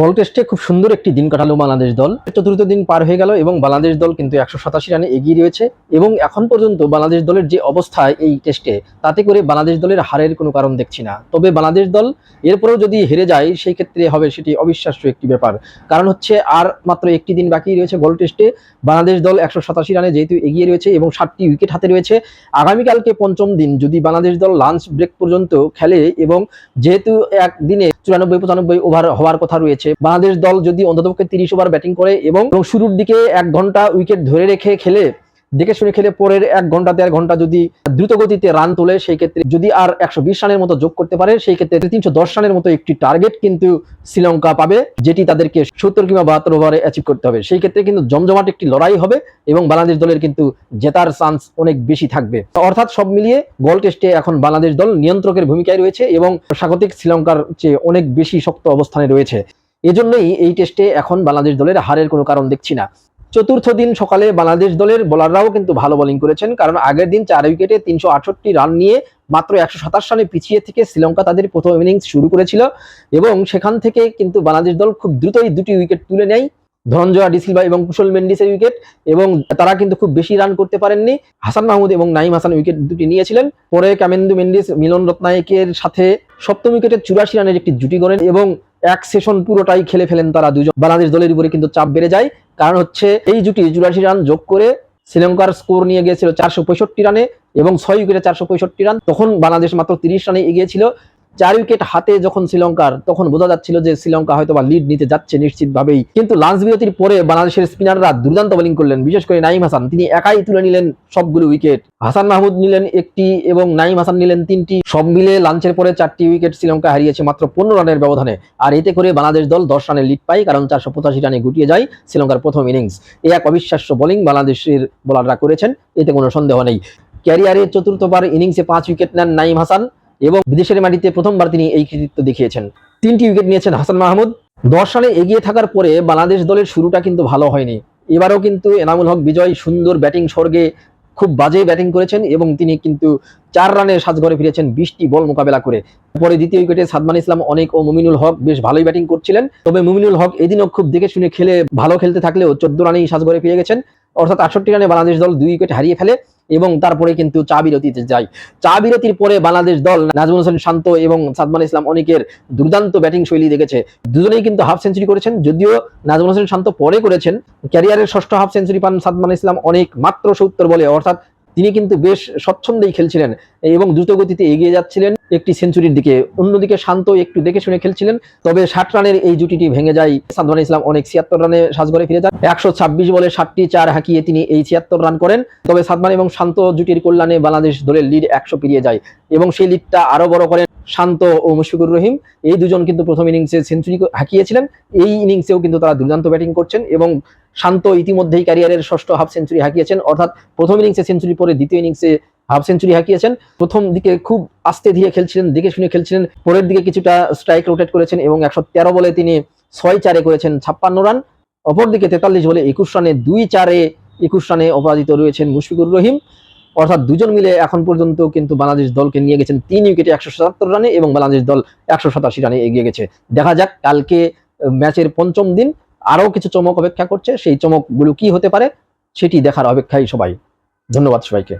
গল টেস্টে খুব সুন্দর একটি দিন কাটালো বাংলাদেশ দল। চতুর্থ দিন পার হয়ে গেল এবং বাংলাদেশ দল কিন্তু একশো সাতাশি রানে এগিয়ে রয়েছে এবং এখন পর্যন্ত বাংলাদেশ দলের যে অবস্থা এই টেস্টে তাতে করে বাংলাদেশ দলের হারের কোনো কারণ দেখছি না। তবে বাংলাদেশ দল এরপরেও যদি হেরে যায়, সেই ক্ষেত্রে হবে সেটি অবিশ্বাস্য একটি ব্যাপার। কারণ হচ্ছে আর মাত্র একটি দিন বাকি রয়েছে গল টেস্টে বাংলাদেশ দল একশো সাতাশি রানে যেহেতু এগিয়ে রয়েছে এবং ষাটটি উইকেট হাতে রয়েছে, আগামীকালকে পঞ্চম দিন যদি বাংলাদেশ দল লাঞ্চ ব্রেক পর্যন্ত খেলে এবং যেহেতু একদিনে চুরানব্বই, পঁচানব্বই ওভার হওয়ার কথা রয়েছে বাংলাদেশ দল যদি অন্ততপক্ষে তিরিশ ওভার ব্যাটিং করে এবং এবং শুরুর দিকে এক ঘণ্টা উইকেট ধরে রেখে খেলে, দেখে শুনে খেলে পরের এক ঘণ্টা দেড় ঘণ্টা যদি দ্রুত গতিতে রান তোলে, সেই ক্ষেত্রে যদি আর একশো বিশ রানের মতো যোগ করতে পারে, সেই ক্ষেত্রে তিনশো দশ রানের মতো একটি টার্গেট কিন্তু শ্রীলঙ্কা পাবে, যেটি তাদেরকে সত্তর কিংবা বাহাত্তর ওভারে অ্যাচিভ করতে হবে। সেই ক্ষেত্রে কিন্তু জমজমাট একটি লড়াই হবে এবং বাংলাদেশ দলের কিন্তু জেতার চান্স অনেক বেশি থাকবে। অর্থাৎ সব মিলিয়ে গোল টেস্টে এখন বাংলাদেশ দল নিয়ন্ত্রকের ভূমিকায় রয়েছে এবং স্বাগতিক শ্রীলঙ্কার চেয়ে অনেক বেশি শক্ত অবস্থানে রয়েছে। এজন্যই এই টেস্টে এখন বাংলাদেশ দলের হারের কোনো কারণ দেখছি না। চতুর্থ দিন সকালে বাংলাদেশ দলের বোলাররাও কিন্তু ভালো বোলিং করেছেন, কারণ আগের দিন চার উইকেটে তিনশো আটষট্টি রান নিয়ে মাত্র একশো সাতাশ রানে পিছিয়ে থেকে শ্রীলঙ্কা তাদের প্রথম ইনিংস শুরু করেছিল এবং সেখান থেকে কিন্তু বাংলাদেশ দল খুব দ্রুতই দুটি উইকেট তুলে নেয়। ধনঞ্জয় ডিসিলভা এবং কুশল মেন্ডিসের উইকেট এবং তারা কিন্তু খুব বেশি রান করতে পারেননি। হাসান মাহমুদ এবং নাইম হাসান উইকেট দুটি নিয়েছিলেন। পরে কামেন্দু মেন্ডিস, মিলন রত্নায়কের সাথে সপ্তম উইকেটে চুরাশি রানের একটি জুটি করেন এবং এক সেশন পুরোটাই খেলে ফেলেন তারা দুজন। বাংলাদেশ দলের উপরে কিন্তু চাপ বেড়ে যায়। কারণ হচ্ছে এই জুটি চুরাশি রান যোগ করে শ্রীলঙ্কার স্কোর নিয়ে গিয়েছিল চারশো পঁয়ষট্টি রানে এবং ছয় উইকেটে চারশো পঁয়ষট্টি রান। তখন বাংলাদেশ মাত্র তিরিশ রানে এগিয়ে ছিল চার উইকেট হাতে যখন শ্রীলঙ্কার, তখন বোঝা যাচ্ছিল যে শ্রীলঙ্কা হয়তো বা লিড নিতে যাচ্ছে নিশ্চিতভাবেই। কিন্তু লাঞ্চ বিরতির পরে বাংলাদেশের স্পিনাররা দুর্দান্ত বোলিং করলেন, বিশেষ করে নাইম হাসান। তিনি একাই তুলে নিলেন সবগুলো উইকেট হাসান মাহমুদ নিলেন একটি এবং নাইম হাসান নিলেন তিনটি। সব মিলে লাঞ্চের পরে চারটি উইকেট শ্রীলঙ্কা হারিয়েছে মাত্র পনেরো রানের ব্যবধানে। আর এতে করে বাংলাদেশ দল দশ রানের লিড পায়, কারণ চারশো পঁচাশি রানে গুটিয়ে যায় শ্রীলঙ্কার প্রথম ইনিংস এ এক অবিশ্বাস্য বোলিং বাংলাদেশের বোলাররা করেছেন, এতে কোনো সন্দেহ নেই। ক্যারিয়ারে চতুর্থবার ইনিংসে পাঁচ উইকেট নেন নাইম হাসান। এবং বিদেশের মাটিতে প্রথমবার তিনি এই কৃতিত্ব দেখিয়েছেন। তিনটি উইকেট নিয়েছেন হাসান মাহমুদ। দশ রানে এগিয়ে থাকার পরে বাংলাদেশ দলের শুরুটা কিন্তু ভালো হয়নি। এবারও কিন্তু এনামুল হক বিজয়, সুন্দর ব্যাটিং স্বর্গে খুব বাজে ব্যাটিং করেছেন এবং তিনি কিন্তু চার রানে সাজঘরে ফিরেছেন বিশটি বল মোকাবেলা করে। পরে দ্বিতীয় উইকেটে সাদমান ইসলাম, অনেক ও মুমিনুল হক বেশ ভালোই ব্যাটিং করছিলেন। তবে মুমিনুল হক এদিনও খুব দেখে শুনে খেলে, ভালো খেলতে থাকলেও চোদ্দ রানেই সাজঘরে ফিরে গেছেন। অর্থাৎ আটষট্টি রানে বাংলাদেশ দল দুই উইকেট হারিয়ে ফেলে এবং তারপরে কিন্তু চা বিরতিতে যায়। চা বিরতির পরে বাংলাদেশ দল নাজমুল হোসেন শান্ত এবং সাদমান ইসলাম অনেকের দুর্দান্ত ব্যাটিং শৈলী দেখেছে। দুজনেই কিন্তু হাফ সেঞ্চুরি করেছেন, যদিও নাজমুল হোসেন শান্ত পরে করেছেন। ক্যারিয়ারের ষষ্ঠ হাফ সেঞ্চুরি পান সাদমান ইসলাম অনেক মাত্র সত্তর বলে, অর্থাৎ তিনি কিন্তু বেশ স্বচ্ছন্দেই খেলছিলেন এবং দ্রুত গতিতে এগিয়ে যাচ্ছিলেন। একটি সেঞ্চুরির দিকে। অন্যদিকে শান্ত একটু দেখে শুনে খেলছিলেন, তবে ষাট রানের এই জুটিটি ভেঙে যায়। সাদমান ইসলাম অনেক ছিয়াত্তর রানে সাজঘরে ফিরে যান। একশো ছাব্বিশ বলে ষাটটি চার হাঁকিয়ে তিনি এই ছিয়াত্তর রান করেন। তবে সাদমান এবং শান্ত জুটির কল্যাণে বাংলাদেশ দলের লিড একশো পেরিয়ে যায় এবং সেই লিডটা আরও বড় করেন শান্ত ও মুশফিকুর রহিম। এই দুজন কিন্তু প্রথম ইনিংসে সেঞ্চুরি হাঁকিয়েছিলেন। এই ইনিংসেও কিন্তু তারা দুর্দান্ত ব্যাটিং করছেন এবং শান্ত ইতিমধ্যেই ক্যারিয়ারের ষষ্ঠ হাফ সেঞ্চুরি হাঁকিয়েছেন। অর্থাৎ প্রথম ইনিংসে সেঞ্চুরি পরে দ্বিতীয় ইনিংসে হাফ সেঞ্চুরি হাঁকিয়েছেন। প্রথম দিকে খুব আস্তে ধীরে খেলছিলেন, দেখে শুনে খেলছিলেন। পরের দিকে কিছুটা স্ট্রাইক রোটেট করেছেন এবং একশো তেরো বলে তিনি ছয় চারে করেছেন ছাপ্পান্ন রান। অপরদিকে তেতাল্লিশ বলে একুশ রানে দুই চারে একুশ রানে অপরাজিত রয়েছেন মুশফিকুর রহিম। অর্থাৎ দুজন মিলে এখন পর্যন্ত কিন্তু বাংলাদেশ দলকে নিয়ে গেছেন তিন উইকেটে একশো সাতাত্তর রানে এবং বাংলাদেশ দল একশো সাতাশি রানে এগিয়ে গেছে। দেখা যাক কালকে ম্যাচের পঞ্চম দিন আরও কিছু চমক অপেক্ষা করছে। সেই চমকগুলো কি হতে পারে, সেটি দেখার অপেক্ষায় সবাই। ধন্যবাদ সবাইকে।